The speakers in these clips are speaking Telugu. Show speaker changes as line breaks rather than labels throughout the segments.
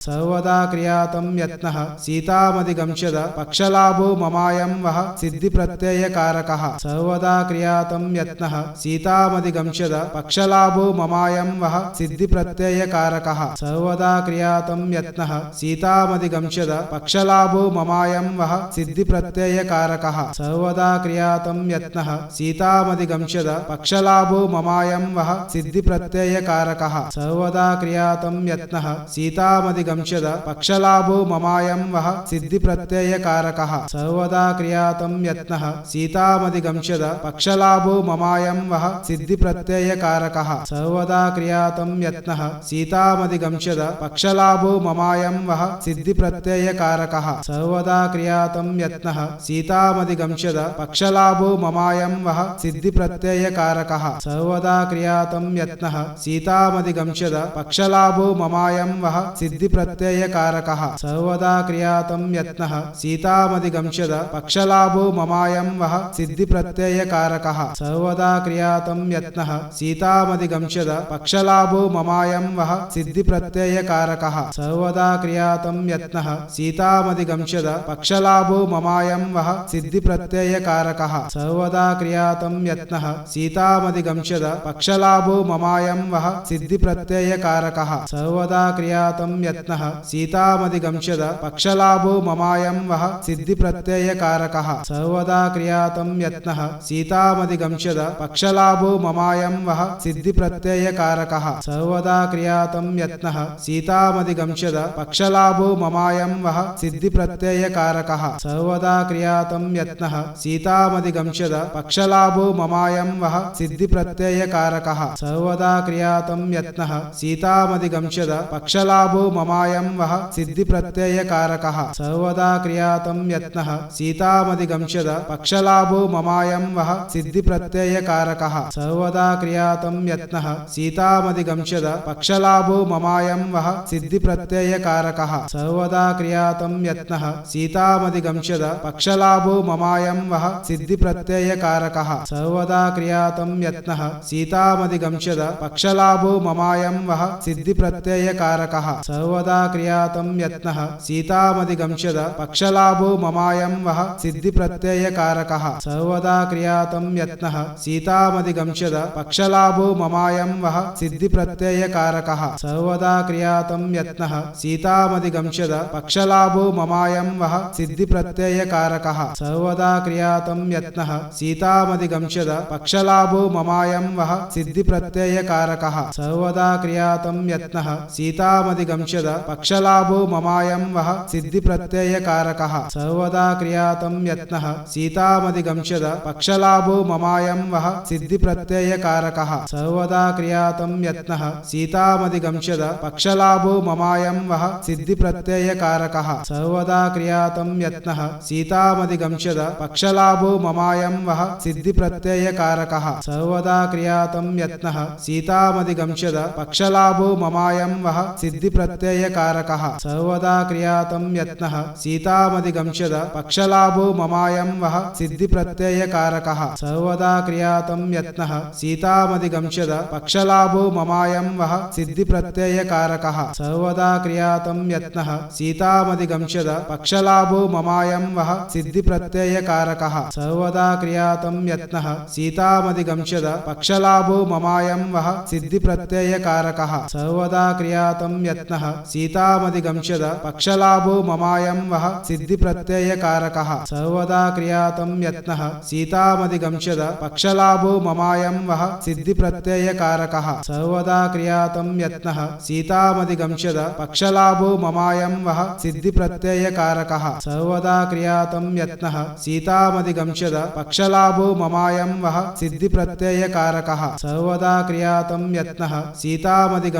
ಸರ್ವದಾ ಕ್ರಿಯಾತಂ ಯತ್ನಃ ಸೀತಾಮದಿ ಗಂಶದ ಪಕ್ಷಲಾಭೋ ಮಮಾಯಂ ವಹ ಸಿದ್ಧಿ ಪ್ರತ್ಯಯ ಕಾರಕಃ ಸರ್ವದಾ ಕ್ರಿಯಾತಂ ಯತ್ನಃ ಸೀತಾಮದಿ ಗಂಶದ ಪಕ್ಷಲಾಭೋ ಮಮಾಯಂ ವಹ ಸಿದ್ಧಿ ಪ್ರತ್ಯಯ ಕಾರಕಃ ಸರ್ವದಾ ಕ್ರಿಯಾತಂ ಯತ್ನಃ ಸೀತಾಮದಿ ಗಂಶದ ಪಕ್ಷಲಾಭೋ ಮಮಾಯಂ ವಹ ಸಿದ್ಧಿ ಪ್ರತ್ಯಯ ಕಾರಕಃ ಸರ್ವದಾ ಕ್ರಿಯಾತಂ ಯತ್ನಃ ಸೀತಾಮದಿ ಗಂಶದ ಪಕ್ಷಲಾಭೋ ಮಮಾಯಂ ವಹ ಸಿದ್ಧಿ ಪ್ರತ್ಯಯ ಕಾರಕಃ ಸರ್ವದಾ ಕ್ರಿಯಾತಂ ಯತ್ನಃ ಸೀತಾಮದಿ దంశద పక్షలాభో మమాయం వహ సిద్ధి ప్రత్యయ కారక సర్వదా క్రియాతం యత్న సీతామది గంశద పక్షలాభో మమాయం వహ సిద్ధి ప్రత్యయ కారక సర్వదా క్రియాతం యత్న సీతామది గంశద పక్షలాభో మమాయం వహ సిద్ధి ప్రత్యయ కారక సర్వదా క్రియాతం యత్న సీతామది గంశద పక్షలాభో మమాయం వహ సిద్ధి ప్రత్యయ కారక సర్వదా క్రియాతం యత్న సీతామది గంశద పక్షలాభో మమాయం వహ సిద్ధి ప్రత్యయకారక సర్వదా క్రియాతం యత్న సీతామధిగంశద పక్షలాభో మమాయం వహ సిద్ధి ప్రత్యయకారక సర్వదా క్రియాతం యత్న సీతామధిగంశద పక్షలాభో మమాయం వహ సిద్ధి ప్రత్యయకారక సర్వదా క్రియాతం యత్న సీతామధిగంశద పక్షలాభో మమాయం వహ సిద్ధి ప్రత్యయకారక సర్వదా క్రియాతం యత్న సీతామధిగంశద పక్షలాభో మమాయం వహ సిద్ధి ప్రత్యయకారక సర్వదా క్రియాతం యత్న యత్న సీతామది గంశద పక్షలాభో మమాయం వహ సిద్ధి ప్రత్యయకారక సర్వదా క్రియాతం యత్న సీతామది గంశద పక్షలాభో మమాయం వహ సిద్ధి ప్రత్యయకారక సర్వదా క్రియాతం యత్న సీతామది గంశద పక్షలాభో మమాయం వహ సిద్ధి ప్రత్యయకారక సర్వదా క్రియాతం యత్న సీతామది గంశద పక్షలాభో మమాయం వహ సిద్ధి ప్రత్యయకారక సర్వదా క్రియాతం యత్న సీతామది గంశద పక్షలాభో మమా అమాయం వహ సిద్ధి ప్రత్యయ కారక సర్వదా క్రియాతం యత్న. సీతామధిగంశద పక్షలాభో మమాయం వహ సిద్ధి ప్రత్యయ కారక సర్వదా క్రియాతం యత్న. సీతామధిగంశద పక్షలాభో మమాయం వహ సిద్ధి ప్రత్యయ కారక సర్వదా క్రియాతం యత్న. సీతామధిగంశద పక్షలాభో మమాయం వహ సిద్ధి ప్రత్యయ కారక సర్వదా క్రియాతం యత్న. సీతామధిగంశద పక్షలాభో మమాయం వహ సిద్ధి ప్రత్యయ సర్వదా సర్వదా క్రియాతం యత్న. సీతామధిగంశద పక్షలాభో మమాయం వహ సిద్ధి ప్రత్యయకారక సర్వదా క్రియాతం యత్న. సీతామధిగంశద పక్షలాభో మమాయం వహ సిద్ధి ప్రత్యయకారక సర్వదా క్రియాతం యత్న. సీతామధిగంశద పక్షలాభో మమాయం వహ సిద్ధి ప్రత్యయకారక సర్వదా క్రియాతం యత్న. సీతామధిగంశద పక్షలాభో మమాయం వహ సిద్ధి ప్రత్యయకారక సర్వదా క్రియాతం యత్న. సీతామధిగంశద పక్షలాభో మమాయం వహ సిద్ధి ప్రత్యయ కారక సర్వదా క్రియాతం యత్న సీతామది గంశద పక్షలాభో మమాయం వహ సిద్ధి ప్రత్యయ కారక సర్వదా క్రియాతం యత్న సీతామది గంశద పక్షలాభో మమాయం వహ సిద్ధి ప్రత్యయ కారక సర్వదా క్రియాతం యత్న సీతామది గంశద పక్షలాభో మమాయం వహ సిద్ధి ప్రత్యయ కారక సర్వదా క్రియాతం యత్న సీతామది గంశద పక్షలాభో మమాయం వహ సిద్ధి ప్రత్యయ सिद्धिप्रत्ययकारकः सर्वदा क्रियातं यत्नः सीतामधिगंशद पक्षलाभो ममायं वः सिद्धिप्रत्ययकारकः सर्वदा क्रियातं यत्नः सीतामधिगंशद पक्षलाभो ममायं वः सिद्धिप्रत्ययकारकः सर्वदा क्रियातं यत्नः सीतामधिगंशद पक्षलाभो ममायं वः सिद्धिप्रत्ययकारकः सर्वदा क्रियातं यत्नः सीतामधिगंशद पक्षलाभो ममायं वः सिद्धिप्रत्ययकारकः सर्वदा क्रियातं यत्नः సీతామది గంశద పక్షలాభో మమాయం వహ సిద్ధి ప్రత్యయ కారక సర్వదా క్రియాతం యత్న సీతామది గంశద పక్షలాభో మమాయం వహ సిద్ధి ప్రత్యయ కారక సర్వదా క్రియాతం యత్న సీతామది గంశద పక్షలాభో మమాయం వహ సిద్ధి ప్రత్యయ కారక సర్వదా క్రియాతం యత్న సీతామది గంశద పక్షలాభో మమాయం వహ సిద్ధి ప్రత్యయ సర్వదా క్రియాతం యత్న సీతామది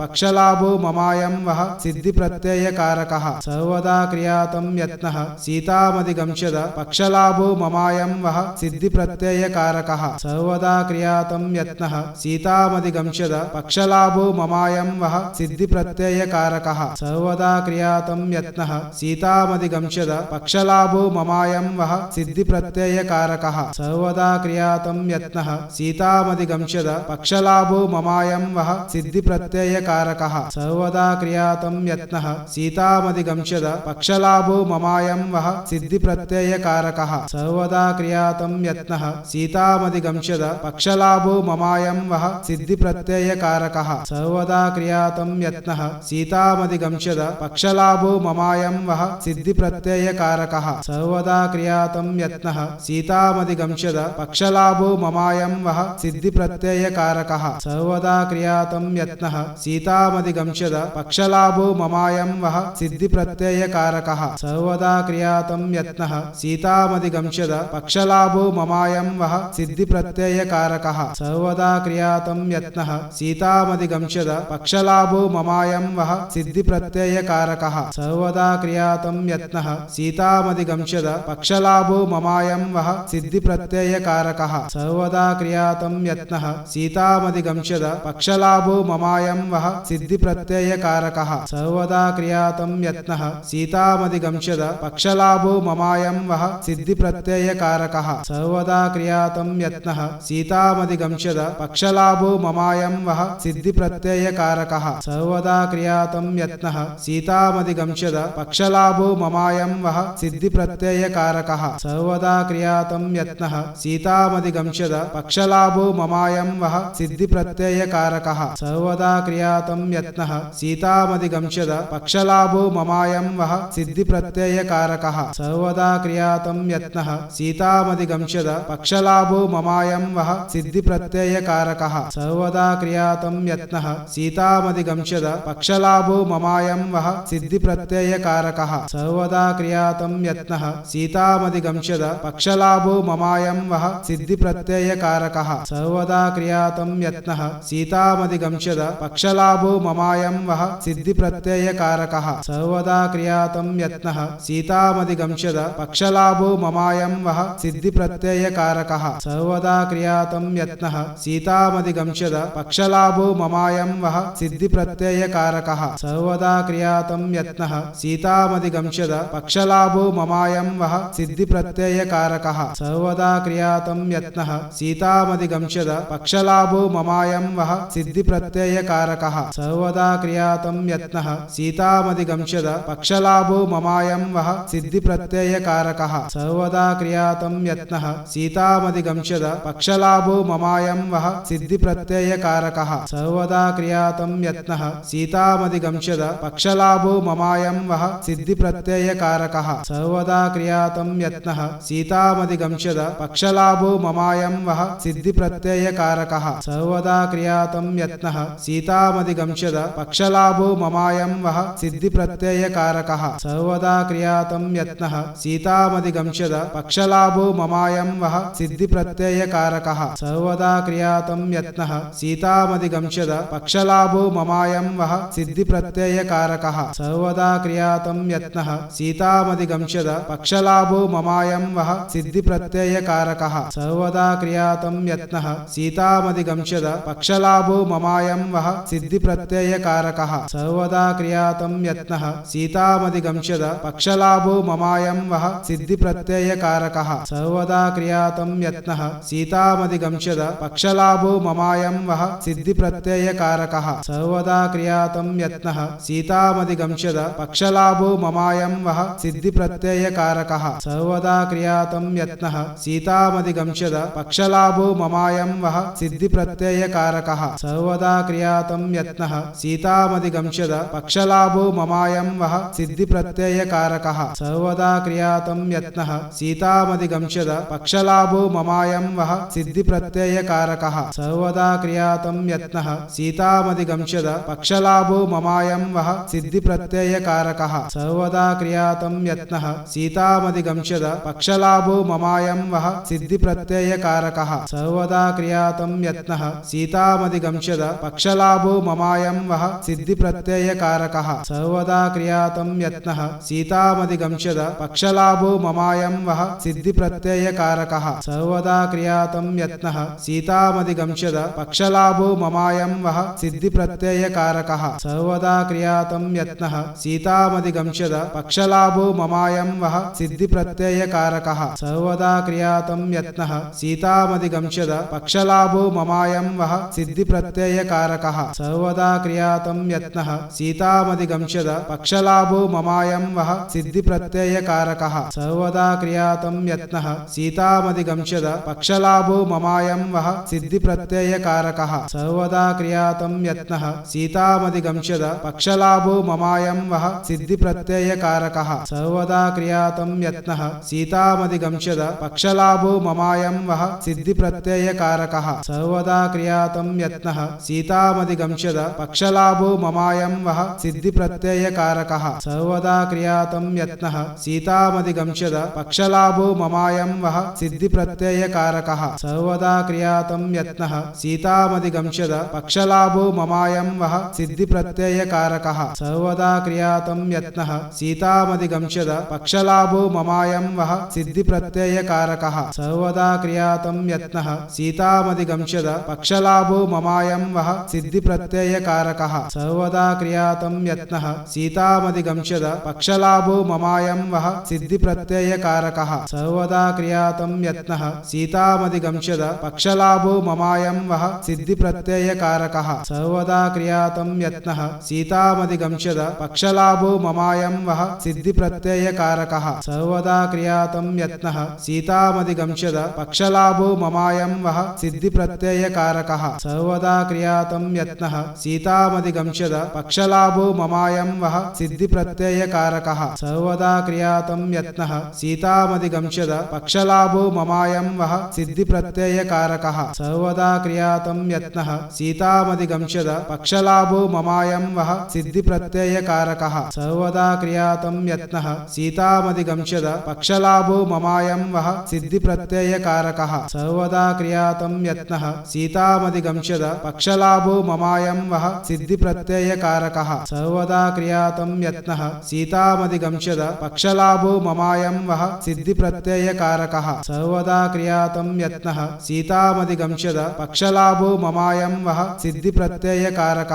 పక్షలాభో మమాయం వహ సిద్ధి ప్రత్యయకారక సర్వదా క్రియాతం యత్న సీతామధిగంశద పక్షలాభో మమాయం వహ సిద్ధి ప్రత్యయకారక సర్వదా క్రియాతం యత్న సీతామధిగంశద పక్షలాభో మమాయం వహ సిద్ధి ప్రత్యయకారక సర్వదా క్రియాతం యత్న సీతామధిగంశద పక్షలాభో మమాయం వహ సిద్ధి ప్రత్యయకారక సర్వదా క్రియాతం యత్న సీతామధిగంశద పక్షలాభో మమాయం వహ సిద్ధి ప్రత్యయకారక సర్వదా క్రియా మయాతం యత్న. సీతామధిగంశద పక్షలాభో మమాయం వహ సిద్ధి ప్రత్యయకారక సర్వదా క్రియాతం యత్న. సీతామధిగంశద పక్షలాభో మమాయం వహ సిద్ధి ప్రత్యయకారక సర్వదా క్రియాతం యత్న. సీతామధిగంశద పక్షలాభో మమాయం వహ సిద్ధి ప్రత్యయకారక సర్వదా క్రియాతం యత్న. సీతామధిగంశద పక్షలాభో మమాయం వహ సిద్ధి ప్రత్యయకారక సర్వదా క్రియాతం యత్న. సీతామధిగంశద పక్ష పురుషలాభో మమాయం వహ సిద్ధి ప్రత్యయకారక సర్వదా క్రియాతం యత్న. సీతామది గంశద పక్షలాభో మమాయం వహ సిద్ధి ప్రత్యయకారక సర్వదా క్రియాతం యత్న. సీతామది గంశద పక్షలాభో మమాయం వహ సిద్ధి ప్రత్యయకారక సర్వదా క్రియాతం యత్న. సీతామది గంశద పక్షలాభో మమాయం వహ సిద్ధి ప్రత్యయకారక సర్వదా క్రియాతం యత్న. సీతామది గంశద పక్షలాభో మమాయం వహ సిద్ధి ప్రత్యయకారక కః సర్వదా క్రియాతం యత్న. సీతామధిగమ్యద పక్షలాభో మమాయం వహ సిద్ధి ప్రత్యయ కారక సర్వదా క్రియాతం యత్న. సీతామధిగమ్యద పక్షలాభో మమాయం వహ సిద్ధి ప్రత్యయ కారక సర్వదా క్రియాతం యత్న. సీతామధిగమ్యద పక్షలాభో మమాయం వహ సిద్ధి ప్రత్యయ కారక సర్వదా క్రియాతం యత్న. సీతామధిగమ్యద పక్షలాభో మమాయం వహ సిద్ధి ప్రత్యయ కారక సర్వదా క్రియాతం యత్న. సీతా పక్షామతి గంక్షద పక్షలాభో మమాయం వహ సిద్ధి ప్రత్యయ కారక సర్వదా క్రియాతం యత్న సీతామతి గంక్షద పక్షలాభో మమాయం వహ సిద్ధి ప్రత్యయ కారక సర్వదా క్రియాతం యత్న సీతామతి గంక్షద పక్షలాభో మమాయం వహ సిద్ధి ప్రత్యయ కారక సర్వదా క్రియాతం యత్న సీతామతి గంక్షద పక్షలాభో మమాయం వహ సిద్ధి ప్రత్యయ కారక సర్వదా క్రియాతం యత్న సీతామతి గంక్షద పక్షలాభో మమాయం వహ సిద్ధి సిద్ధిప్రత్యయకారక సర్వదా క్రియాతం యత్న సీతామధిగంశద పక్షలాభో మమాయం వహ సిద్ధిప్రత్యయకారక సర్వదా క్రియాతం యత్న సీతామధిగంశద పక్షలాభో మమాయం వహ సిద్ధిప్రత్యయకారక సర్వదా క్రియాతం యత్న సీతామధిగంశద పక్షలాభో మమాయం వహ సిద్ధిప్రత్యయకారక సర్వదా క్రియాతం యత్న సీతామధిగంశద పక్షలాభో మమాయం వహ సిద్ధిప్రత్యయకారక సర్వదా క్రియాతం యత్న సీతామధిగంశద పక్షలాభో మమాయం వహ సిద్ధి ప్రత్యయకారక సర్వదా క్రియాతం యత్న సీతామధిగంశద పక్షలాభో మమాయం వహ సిద్ధి ప్రత్యయకారక సర్వదా క్రియాతం యత్న సీతామధిగంశద పక్షలాభో మమాయం వహ సిద్ధి ప్రత్యయకారక సర్వదా క్రియాతం యత్న సీతామధిగంశద పక్షలాభో మమాయం వహ సిద్ధి ప్రత్యయకారక సర్వదా క్రియాతం యత్న సీతామధిగంశద పక్షలాభో మమాయం వహ సిద్ధి ప్రత్యయకారక. సర్వదా క్రియాతం యత్న. సీతామది గంశద పక్షలాభో మమాయం వహ సిద్ధి ప్రత్యయకారక. సర్వదా క్రియాతం యత్న. సీతామది గంశద పక్షలాభో మమాయం వహ సిద్ధి ప్రత్యయకారక. సర్వదా క్రియాతం యత్న. సీతామది గంశద పక్షలాభో మమాయం వహ సిద్ధి ప్రత్యయకారక. సర్వదా క్రియాతం యత్న. సీతామది గంశద పక్షలాభో మమాయం వహ సిద్ధి ప్రత్యయకారక. ಸರ್ವದಾ ಕ್ರಿಯಾತಂ ಯತ್ನ ಸೀತಾಮದಿ ಗಂಶದ ಪಕ್ಷಲಾಭೋ ಮಮಾಯಂ ವಹ ಸಿದ್ಧಿ ಪ್ರತ್ಯಯ ಕಾರಕ ಸರ್ವದಾ ಕ್ರಿಯಾತಂ ಯತ್ನ ಸೀತಾಮದಿ ಗಂಶದ ಪಕ್ಷಲಾಭೋ ಮಮಾಯಂ ವಹ ಸಿದ್ಧಿ ಪ್ರತ್ಯಯ ಕಾರಕ ಸರ್ವದಾ ಕ್ರಿಯಾತಂ ಯತ್ನ ಸೀತಾಮದಿ ಗಂಶದ ಪಕ್ಷಲಾಭೋ ಮಮಾಯಂ ವಹ ಸಿದ್ಧಿ ಪ್ರತ್ಯಯ ಕಾರಕ ಸರ್ವದಾ ಕ್ರಿಯಾತಂ ಯತ್ನ ಸೀತಾಮದಿ ಗಂಶದ ಪಕ್ಷಲಾಭೋ ಮಮಾಯಂ ವಹ ಸಿದ್ಧಿ ಪ್ರತ್ಯಯ ಕಾರಕ ಸರ್ವದಾ ಕ್ರಿಯಾತಂ ಯತ್ನ ಸೀತಾಮದಿ ಗಂ సంక్షద పక్షలాభో మమాయం వహ సిద్ధి ప్రత్యయ కారక సర్వదా క్రియాతం యత్న సీతామది గంశద పక్షలాభో మమాయం వహ సిద్ధి ప్రత్యయ కారక సర్వదా క్రియాతం యత్న సీతామది గంశద పక్షలాభో మమాయం వహ సిద్ధి ప్రత్యయ కారక సర్వదా క్రియాతం యత్న సీతామది గంశద పక్షలాభో మమాయం వహ సిద్ధి ప్రత్యయ కారక సర్వదా క్రియాతం యత్న సీతామది గంశద పక్షలాభో మమాయం వహ సిద్ధి ప్రత్యయ ప్రత్యయకారక సర్వదా క్రియాతం యత్న సీతామధిగంశద పక్షలాభో మమాయం వహ సిద్ధి ప్రత్యయకారక సర్వదా క్రియాతం యత్న సీతామధిగంశద పక్షలాభో మమాయం వహ సిద్ధి ప్రత్యయకారక సర్వదా క్రియాతం యత్న సీతామధిగంశద పక్షలాభో మమాయం వహ సిద్ధి ప్రత్యయకారక సర్వదా క్రియాతం యత్న సీతామధిగంశద పక్షలాభో మమాయం వహ సిద్ధి ప్రత్యయకారక సర్వదా క్రియాతం యత్న సీతామధిగంశద పక్షలాభో మమాయం వహ సిద్ధి ప్రత్యయకారక సర్వదా క్రియాతం యత్న సీతామధిగంశద పక్షలాభో మమాయం వహ సిద్ధి ప్రత్యయకారక సర్వదా క్రియాతం యత్న సీతామధిగంశద పక్షలాభో మమాయం వహ సిద్ధి ప్రత్యయకారక సర్వదా క్రియాతం యత్న సీతామధిగంశద పక్షలాభో మమాయం వహ సిద్ధి ప్రత్యయకారక సర్వదా క్రియాతం యత్న సీతామధిగంశద పక్షలాభో మమాయ సహాయం వహ సిద్ధి ప్రత్యయ కారక సర్వదా క్రియాతం యత్న సీతామధిగంశద పక్షలాభో మమాయం వహ సిద్ధి ప్రత్యయ కారక సర్వదా క్రియాతం యత్న సీతామధిగంశద పక్షలాభో మమాయం వహ సిద్ధి ప్రత్యయ కారక సర్వదా క్రియాతం యత్న సీతామధిగంశద పక్షలాభో మమాయం వహ సిద్ధి ప్రత్యయ కారక సర్వదా క్రియాతం యత్న సీతామధిగంశద పక్షలాభో మమాయం వహ సిద్ధి ప్రత్యయ కారక సర్వదా క్రియాతం యత్న సీతామధిగంశద పక్షలాభో మమాయం వహ సిద్ధి ప్రత్యయకారక సర్వదా క్రియాతం యత్న సీతామధిగంశద పక్షలాభో మమాయం వహ సిద్ధి ప్రత్యయకారక సర్వదా క్రియాతం యత్న సీతామధిగంశద పక్షలాభో మమాయం వహ సిద్ధి ప్రత్యయకారక సర్వదా క్రియాతం యత్న సీతామధిగంశద పక్షలాభో మమాయం వహ సిద్ధి ప్రత్యయకారక సర్వదా క్రియాతం యత్న సీతామధిగంశద పక్షలాభో మమాయం వహ సిద్ధి ప్రత్యయ కారక సర్వదా క్రియాతం యత్న సీతామది గంశద పక్షలాభో మమాయం వహ సిద్ధి ప్రత్యయ కారక సర్వదా క్రియాతం యత్న సీతామది గంశద పక్షలాభో మమాయం వహ సిద్ధి ప్రత్యయ కారక సర్వదా క్రియాతం యత్న సీతామది గంశద పక్షలాభో మమాయం వహ సిద్ధి ప్రత్యయ కారక సర్వదా క్రియాతం యత్న సీతామది గంశద పక్షలాభో మమాయం వహ సిద్ధి ప్రత్యయ కారక కారక సర్వదా క్రియాతం యత్న. సీతామధిగమ్యద పక్షలాభో మమాయం వహ సిద్ధి ప్రత్యయ కారక సర్వదా క్రియాతం యత్న. సీతామధిగమ్యద పక్షలాభో మమాయం వహ సిద్ధి ప్రత్యయ కారక